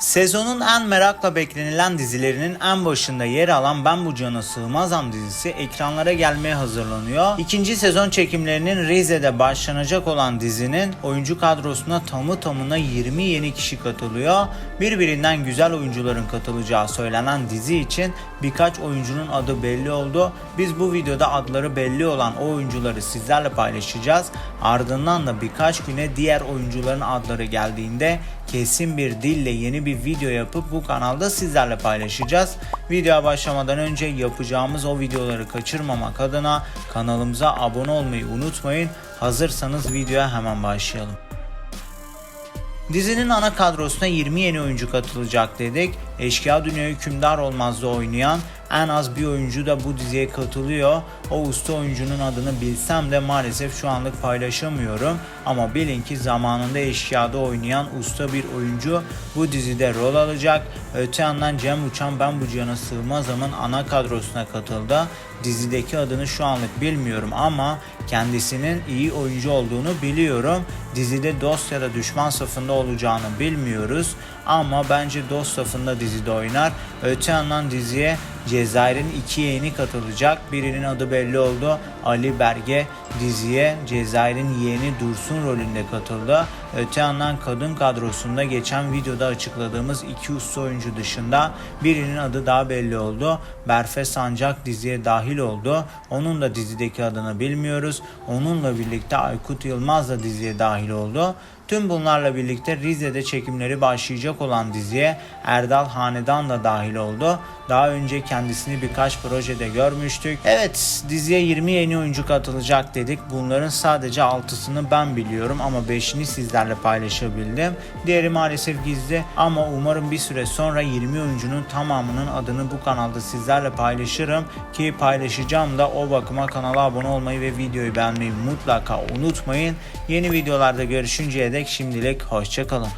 Sezonun en merakla beklenilen dizilerinin en başında yer alan Ben Bu Cana Sığmazam dizisi ekranlara gelmeye hazırlanıyor. İkinci sezon çekimlerinin Rize'de başlanacak olan dizinin oyuncu kadrosuna tamı tamına 20 yeni kişi katılıyor. Birbirinden güzel oyuncuların katılacağı söylenen dizi için birkaç oyuncunun adı belli oldu. Biz bu videoda adları belli olan o oyuncuları sizlerle paylaşacağız. Ardından da birkaç güne diğer oyuncuların adları geldiğinde kesin bir dille yeni bir video yapıp bu kanalda sizlerle paylaşacağız. Videoya başlamadan önce yapacağımız o videoları kaçırmamak adına kanalımıza abone olmayı unutmayın. Hazırsanız videoya hemen başlayalım. Dizinin ana kadrosuna 20 yeni oyuncu katılacak dedik. Eşkıya Dünya Hükümdar Olmaz'da oynayan en az bir oyuncu da bu diziye katılıyor. O usta oyuncunun adını bilsem de maalesef şu anlık paylaşamıyorum. Ama bilin ki zamanında Eşkıya'da oynayan usta bir oyuncu bu dizide rol alacak. Öte yandan Cem Uçan Ben Bu Cihana Sığmazam'ın ana kadrosuna katıldı. Dizideki adını şu anlık bilmiyorum ama kendisinin iyi oyuncu olduğunu biliyorum. Dizide dost ya da düşman safında olacağını bilmiyoruz ama bence dost safında dizide oynar. Öte yandan diziye Cezayir'in iki yeğeni katılacak. Birinin adı belli oldu. Ali Berge diziye Cezayir'in yeğeni Dursun rolünde katıldı. Öte yandan kadın kadrosunda geçen videoda açıkladığımız iki usta oyuncu dışında birinin adı daha belli oldu. Berfe Sancak diziye dahil oldu. Onun da dizideki adını bilmiyoruz. Onunla birlikte Aykut Yılmaz da diziye dahil oldu. Tüm bunlarla birlikte Rize'de çekimleri başlayacak olan diziye Erdal Hanedan da dahil oldu. Daha önce kendisini birkaç projede görmüştük. Evet diziye 20 yeni oyuncu katılacak dedik. Bunların sadece 6'sını ben biliyorum ama 5'ini sizlerle paylaşabildim. Diğeri maalesef gizli ama umarım bir süre sonra 20 oyuncunun tamamının adını bu kanalda sizlerle paylaşırım. Ki paylaşacağım da o bakıma kanala abone olmayı ve videoyu beğenmeyi mutlaka unutmayın. Yeni videolarda görüşünceye dek şimdilik hoşçakalın.